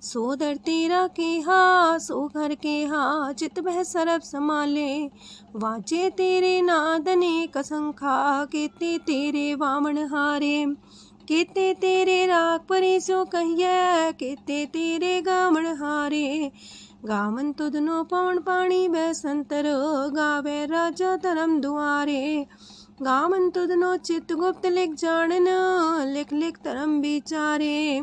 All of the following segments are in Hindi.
ਪ੍ਰਸਾਦ ਸੋਦਰ ਤੇਰਾ ਕਿਹਾ, ਸੋ ਘਰ ਕੇਹਾ, ਚਿਤ ਬਹਿ ਸਰਬ ਸਮਾਲੇ ਵਾਜੇ ਤੇਰੇ ਨਾਦ ਨੇ ਕਸੰਖਾ ਕੀਤੇ ਤੇਰੇ ਵਾਮਣ ਹਾਰੇ। ਕੀਤੇ ਤੇਰੇ ਰਾਗ ਪਰੇ ਸੋ ਕਹੀਐ, ਕੀਤੇ ਤੇਰੇ ਗਾਵਣ ਹਾਰੇ। ਗਾਵਨ ਤੁਧਨੋ ਪਵਨ ਪਾਣੀ ਬੈ ਸੰਤਰ, ਗਾਵੇ ਰਾਜਾ ਧਰਮ ਦੁਆਰੇ। ਗਾਵਨ ਤੁਧਨੋ ਚਿਤ ਗੁਪਤ ਲਿਖ ਜਾਣਨ, ਲਿਖ ਲਿਖ ਧਰਮ ਵਿਚਾਰੇ।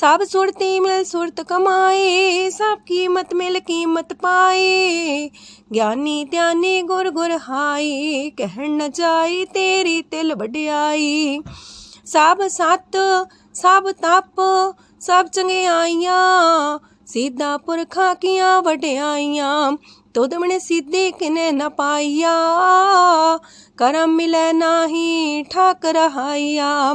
ਸਭ ਸੁਰਤੀ ਮਿਲ ਸੁਰਤ ਕਮਾਏ, ਸਭ ਕੀਮਤ ਮਿਲ ਕੀਮਤ ਪਾਏ। ਗਿਆਨੀ ਧਿਆਨੀ ਗੁਰ ਗੁਰ हाई ਕਹਿਣ न जाई तेरी तिल ਵਡਿਆਈ। ਸਭ ਸਤ, ਸਭ ਤਪ, ਸਭ ਚੰਗਿਆਈਆਂ, ਸਿੱਧਾ ਪੁਰਖਾਂ ਕੀਆਂ ਵਡਿਆਈਆਂ। ਤੋਦਮਣੇ ਸਿੱਧੇ ਕਿਨੇ ਨਾ ਪਾਈਆ, ਕਰਮ ਮਿਲੇ ਨਾਹੀ ਠਾਕ ਰਹਾਈਆ।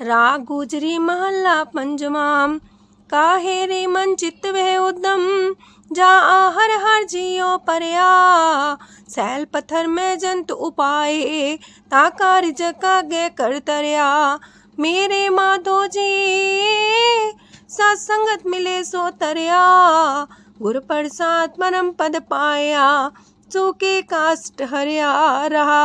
राग गुजरी महला पंजमाम काहे रे मन चित्त वे उदम, जा आहर हर जियो परया। सैल पत्थर में जंत उपाय ताकार जका गे कर तरया। मेरे माधो जी, सत्संगत मिले सो तरया। गुर प्रसाद परम पद पाया, चूके काष्ट हरिया रहा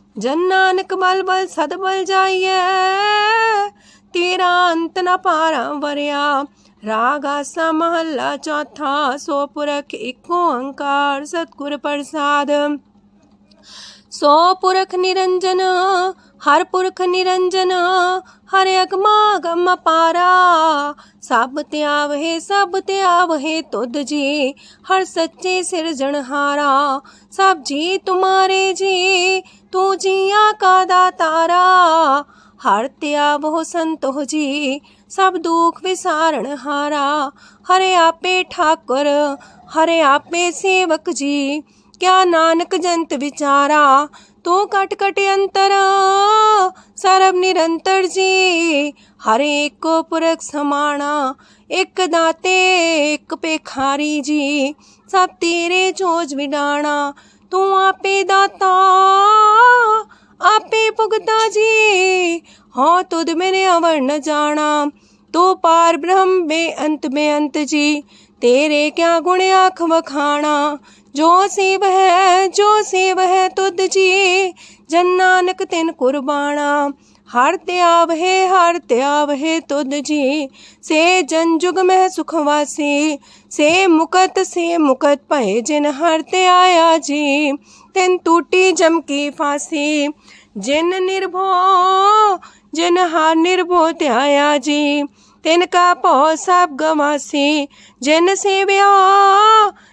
ਜਨ ਨਾਨਕ ਬਲ ਬਲ ਸਦ ਬਲ ਜਾਈਏ ਤੇਰਾ ਅੰਤ ਨ ਪਾਰਾਂ ਵਰਿਆ। ਰਾਗ ਆਸਾ ਮਹੱਲਾ ਚੌਥਾ, ਸੋ ਪੁਰਖ ਇੱਕ ਓੰਕਾਰ ਸਤਗੁਰ ਪ੍ਰਸਾਦ। ਸੋ ਪੁਰਖ ਨਿਰੰਜਨ हर पुरख निरंजन, हर अगमा पारा। सब त्याव है सब त्याव है तुद जी, हर सच्चे सृजनहारा सब जी तुम्हारे जी, तू जिया का तारा हर त्याव हो संतो जी, सब दुख विसारण हारा। हरे आपे ठाकुर, हरे आपे सेवक जी, क्या नानक जंत विचारा। तो कट अंतरा, सरब निरंतर जी। हर एक पुरख समाना, एक दाते, एक पे जी। सब तेरे जोज विडाणा तू आपे दाता, आपे भुगता जी। हाँ तुद मेरे अवर न जाना तो पार ब्रह्म बे अंत में अंत जी। तेरे क्या गुण आख वखाना ਜੋ ਸੇਵ ਹੈ ਜੋ ਸੇਵ ਹੈ ਤੁਧ ਜੀ ਜਨ ਨਾਨਕ ਤਿਨ ਕੁਰਬਾਨਾ ਹਰ ਤਿਆਵ ਹੈ ਹਰ ਤਿਆਵ ਹੈ ਤੁਧ ਜੀ ਸੇ ਜਨ ਜੁਗ ਮਹਿ ਸੁਖ ਵਾਸੀ ਸੇ ਮੁਕਤ ਸੇ ਮੁਕਤ ਭਏ ਜਿਨ ਹਰ ਤੇ ਆਇਆ ਜੀ ਤਿਨ ਟੂਟੀ ਜਮ ਕੀ ਫਾਸੀ ਜਿਨ ਨਿਰਭੋ ਜਿਨ ਹਰ ਨਿਰਭੋ ਤੇ ਆਇਆ ਜੀ ਤਿਨ ਕਾ ਭੋ ਸਭ ਗਵਾਸੀ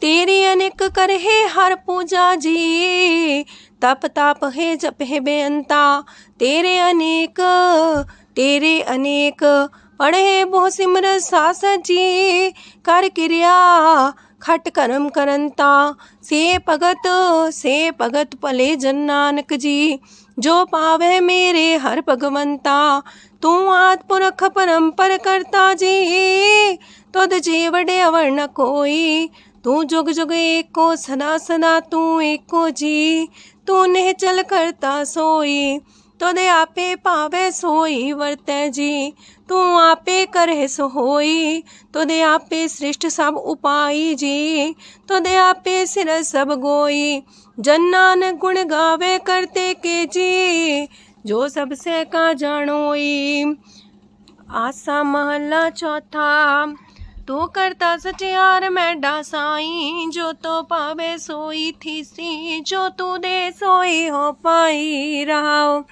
तेरी अनेक कर है हर पूजा जी। तप ताप है, जप है बेअंता। तेरे अनेक तेरे अनेक। पढ़े बहु सिमर सास जी। कर क्रिया, खट करम करंता। से भगत से भगत पले जन नानक जी। जो पावे मेरे हर भगवंता। तू आद पुरख परंपर करता जी। तुद जी वडे अवर न कोई। तू जुग जुग एक सदा सदा तू एक जी। तू ने चल करता सोई तुदे आपे पावे सोई वर्ते जी। तू आपे करे सो होई आपे सृष्ट सब उपाई जी। तुदे आपे सिर सब गोई जन्नान गुण गावे करते के जी। जो सबसे का जानोई आसा महला चौथा। तू करता सचियार मैडा साई जो तो पावे सोई थी सी जो तू दे सोई हो पाई रहा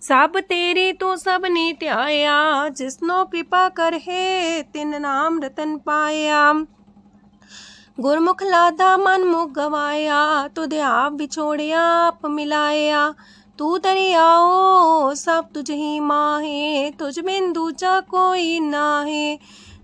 सब तेरी तू सब नीत आया जिसनो कृपा कर है तिन नाम रतन पाया गुरमुख लादा मन मुख गवाया तुझे आप बिछोड़िया आप मिलाया तू दरियाओ सब तुझ ही माहे तुझ बिन दूजा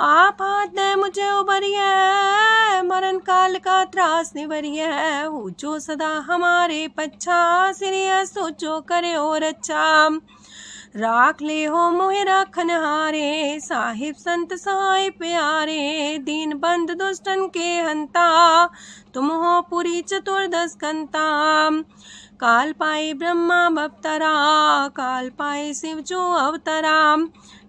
आप हाथ दे मुझे उबरिए मरण काल का त्रास निवरिए। जो सदा हमारे पच्छा, सिरिय सोचो करे और अच्छा। राख ले हो मोहे राखन हारे साहिब संत सहाय प्यारे। दीन बंद दुष्टन के हंता, तुम हो पुरी चतुर्दश कंता। काल पाए ब्रह्मा बवतरा काल पाए शिव जो अवतरा।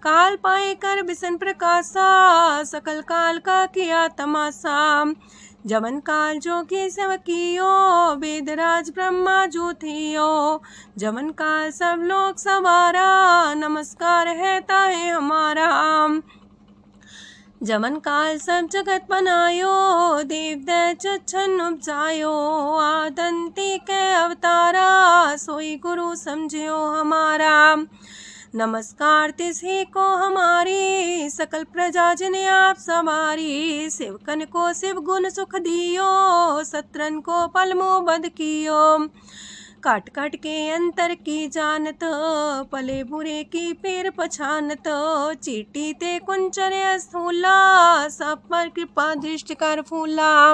काल पाए कर बिसन प्रकाशा, सकल काल का किया तमाशा। जवन काल जो की सवकियो वेदराज ब्रह्मा जो थियो। जवन काल सब लोग सवारा, नमस्कार है ताहे हमारा। जमन काल सब जगत बनायो देव दन उपजायो। आदंती के अवतारा, सोई गुरु समझियो हमारा। नमस्कार तिसे को हमारी, सकल प्रजा जिन्हें आप सवारी, शिवकन को शिव गुण सुख दियो, सत्रन को पलमो बद कियो। काट काट के अंतर की जानत, पले बुरे की पेर पछानत, चीटी ते कुंचर स्थूला सब पर कृपा दृष्टि कर फूला।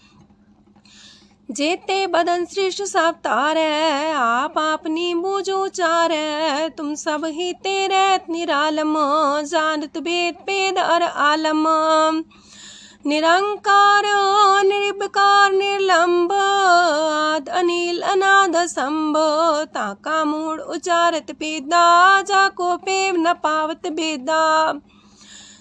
जेते बदन श्रेष्ठ सब तारे, आप अपनी बूझो चार तुम सब ही तेरे निरालम, जानत बेद पेद अर आलम। निरंकार, निर्विकार, निर्लंब, आद अनिल, अनाद संभ ताका मूड उचारत पेदा जाको पेव न पावत बेदा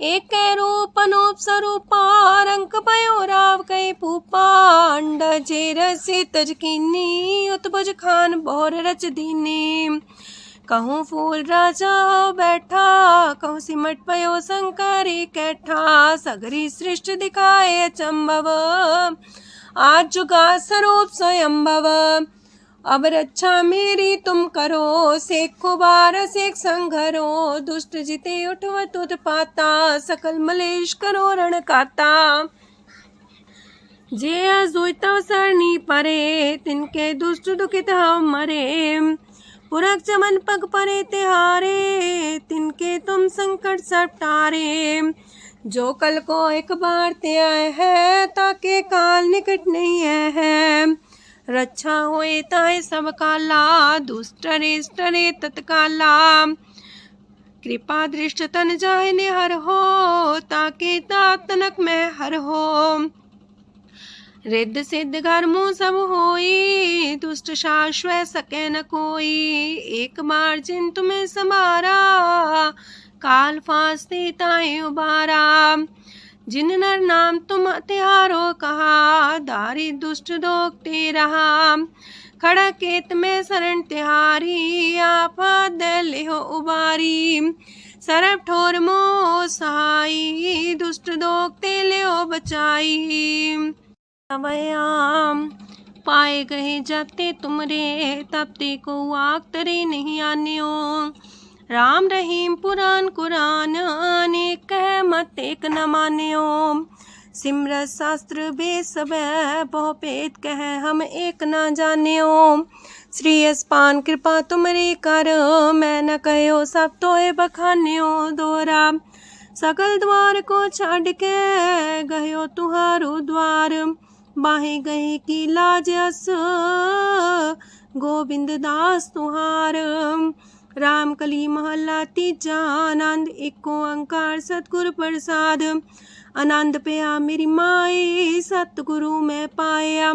एक रूप अनूप पयो राव कई पूपा अंड जेर से तजकीनी उत्बज खान बोर रच दीनी। कहूँ फूल राजा बैठा, कहूँ सिमट पयो शंकरी कैठा, सगरी सृष्टि दिखाए चंबव। आज जुगा स्वरूप स्वयंभव। अब रक्षा मेरी तुम करो, सेख खुबार सेख संघरो, दुष्ट जिते उठव तुद पाता, सकल मलेश करो रण काता। जे अजुतव सरनी परे, तिनके दुष्ट दुखित हम मरे। पुरख चमन पग परे तिहारे तिनके तुम संकट सटारे जो कल को एक बार ते आए है, ताके काल निकट नहीं है। रक्षा होए ताए सब काला दुष्ट रेष्ट रे तत्काला। कृपा दृष्ट तन जाए निहर हो, ताके तातनक में हर हो। रिद्ध सिद्ध गर्मो सब होई, दुष्ट शाश्वत सके न कोई। एक बार जिन तुम्हें समारा काल फांसते ताए उबारा। जिन नर नाम तुम तिहारो कहा, दारी दुष्ट दोगते रहा। खड़ा केत में शरण तिहारी, आप दे हो उबारी। सरब ठोर मो सहाई दुष्ट दोगते ले बचाई। अवयाम पाए गए जाते तुमरे, तब ते को आग तरे नहीं आने राम रहीम पुराण कुरान, अनेक कह मत एक न माने ओम सिमरत शास्त्र बे सब बहुपेद कह हम एक न जाने ओम श्री अस्पान कृपा तुमरे कर, मैं न कहो सब तो बखाने दोरा, सकल द्वार को छाड़ के गयो तुहारो द्वार। बाहे गए की लाजस गोविंद दास तुहार राम कली महल्ला तीजा आनंद इको अंकार सतगुरु प्रसाद आनंद पया मेरी माए सतगुरु मैं पाया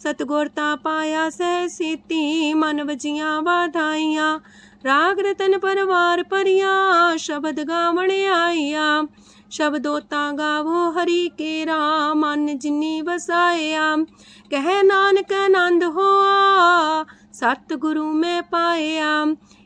सतगुरता पाया सह सीती मन वजिया वाधाइया राग रतन परवार परिया शब्द गावणे आइया शब्दोता गावो हरि के राम मन जिनी वसाया कह नानक आनंद होआ सतगुरु में पाया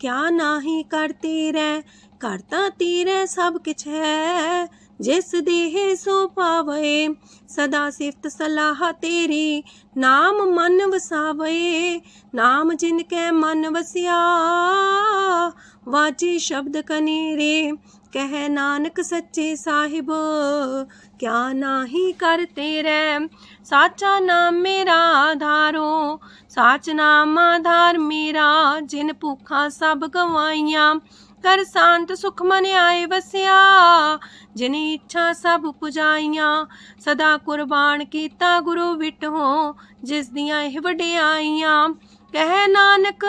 क्या नाही कर तेरे करता तेरे सब किछ है। जिस देहे सो पावे, सदा सिफत सलाह तेरी। नाम मन वसावे, नाम जिनके मन वसिया। वाची शब्द कनेरे कह नानक सच्चे साहिब। ਕਿਆ ਨਾਹੀ ਕਰ ਤੇਰੇ? ਸਾਚਾ ਨਾਮ ਮੇਰਾ ਆਧਾਰੋ ਸਾਚ ਨਾਮ ਆਧਾਰ ਮੇਰਾ, ਜਿਨ ਭੁੱਖਾਂ ਸਭ ਗਵਾਈਆਂ ਕਰ ਸ਼ਾਂਤ ਸੁਖ ਮਨ ਆਏ ਵਸਿਆ, ਜਿਨ ਇੱਛਾ ਸਭ ਪੁਜਾਈਆਂ। ਸਦਾ ਕੁਰਬਾਨ ਕੀਤਾ ਗੁਰੂ ਵਿਟੋ ਜਿਸ ਦੀਆਂ ਇਹ ਵਡਿਆਈਆਂ। ਕਹਿ ਨਾਨਕ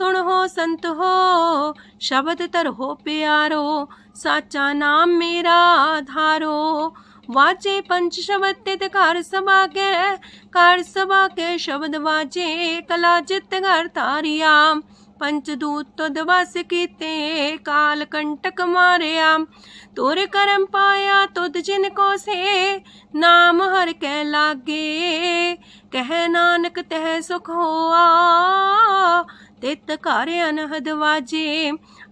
ਸੁਣ ਹੋ ਸੰਤ ਹੋ ਸ਼ਬਦ ਤਰ ਹੋ ਪਿਆਰੋ ਸਾਚਾ ਨਾਮ ਮੇਰਾ ਆਧਾਰੋ ਵਾਜੇ ਪੰਚ ਸ਼ਬਦ ਤੇ ਘਰ ਸਭਾ ਕੇ ਘਰ ਸਭਾ ਕੇ ਸ਼ਬਦ ਵਾਜੇ ਕਲਾ ਜਿਤ ਘਰ ਤਾਰਿਆ ਪੰਚ ਦੂਤ ਤੁਧ ਵਸ ਕੀਤੇ ਕਾਲ ਕੰਟਕ ਮਾਰਿਆ ਤੋਰ ਕਰਮ ਪਾਇਆ ਤੁਧ ਜਿਨ ਕੋ ਸੇ ਨਾਮ ਹਰ ਕੈ ਲਾਗੇ ਕਹਿ ਨਾਨਕ ਤਹਿ ਸੁਖ ਹੋਆ ਤਿਤ ਘਰ ਅਨਹਦ ਵਾਜੇ,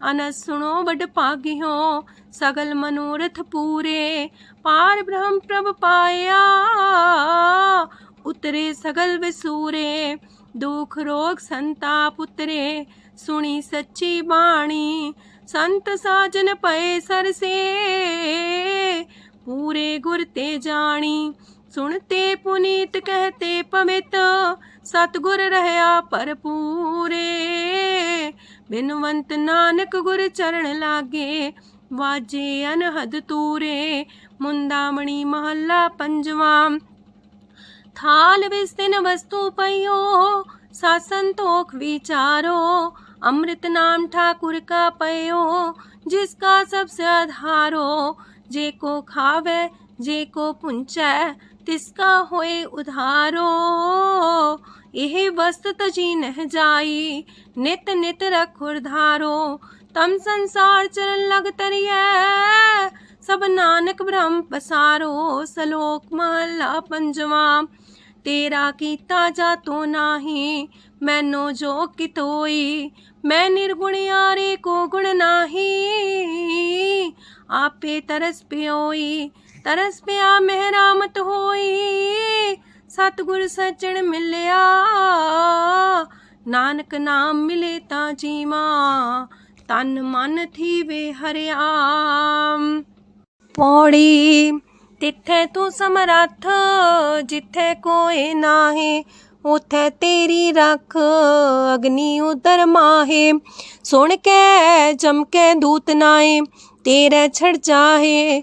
ਅਨ ਸੁਣੋ ਵਡ ਭਾਗਿਓ, ਸਗਲ ਮਨੋਰਥ ਪੂਰੇ, ਪਾਰ ਬ੍ਰਹਮ ਪ੍ਰਭ ਪਾਇਆ। ਉਤਰੇ ਸਗਲ ਵਿਸੂਰੇ, ਦੁਖ ਰੋਗ ਸੰਤਾਪ ਉਤਰੇ, ਸੁਣੀ ਸੱਚੀ ਬਾਣੀ, ਸੰਤ ਸਾਜਨ ਪਏ ਸਰਸੇ। ਪੂਰੇ ਗੁਰ ਤੇ ਜਾਣੀ, ਸੁਣਤੇ ਪੁਨੀਤ, ਕਹਤੇ ਪਵਿੱਤ सतगुर रहया पर पूरे बिनवंत नानक गुर चरण लागे, वाजे अनहद तूरे। मुंदामणि महला पंजवा। थाल विस्तिन वस्तु पयो सासंतोख विचारो। अमृत नाम ठाकुर का पयो जिसका सबसे आधारो। जे को खावे, जे को पुंचै, तिसका होए उधारो। यह वस्त तजी नह जाई नित नित रखुर धारो तम संसार चरण लग तरिए सब नानक ब्रह्म पसारो सलोक महला पंजवा ਤੇਰਾ ਕੀਤਾ ਜਾ ਤੋ ਨਾਹੀ ਮੈਨੋ ਜੋ ਕਿਤੋਈ ਮੈਂ ਨਿਰਗੁਣ ਯਾਰੇ ਕੋ ਗੁਣ ਨਾਹੀ ਆਪੇ ਤਰਸ ਪਿਓਈ ਤਰਸ ਪਿਆ ਮਹਿਰਾਮਤ ਹੋਈ ਸਤਗੁਰ ਸੱਜਣ ਮਿਲਿਆ ਨਾਨਕ ਨਾਮ ਮਿਲੇ ਤਾਂ ਜੀਵਾ ਤਨ ਮਨ ਥੀਵੇ ਹਰਿਆਮ ਪੌੜੀ ਤਿੱਥੇ ਤੂੰ ਸਮਰੱਥ ਜਿੱਥੇ ਕੋਈ ਨਾਹੀ ਉਥੇ ਤੇਰੀ ਰੱਖ ਅਗਨੀ ਉਦਰ ਮਾਹੇ ਸੁਣ ਕੇ ਜਮ ਕੇ ਦੂਤ ਨਾਏ ਤੇਰੇ ਛੜ ਜਾਹੇ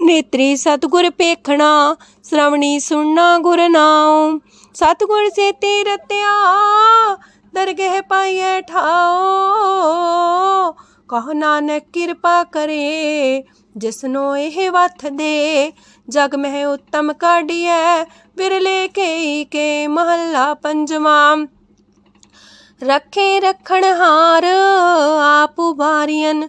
ਨੇਤਰੀ ਸਤਗੁਰ ਪੇਖਣਾ ਸ਼ਰਵਣੀ ਸੁਣਨਾ ਗੁਰ ਨਾਉ। ਸਤਗੁਰ ਸੇ ਤੇ ਦਰਗਹਿ ਪਾਈਐ ਠਾਓ ਕਹ ਨਾਨਕ ਕਿਰਪਾ ਕਰੇ, ਜਿਸਨੋ ਇਹ ਵਥ ਦੇ। ਜਗ ਮਹਿ ਉਤਮ ਕਾਢੀਐ ਬਿਰਲੇ ਕੇ ਕੇ ਮਹੱਲਾ ਪੰਜਵਾਂ। ਰੱਖੇ ਰਖਣ ਹਾਰ, ਆਪ ਉਬਾਰੀਨ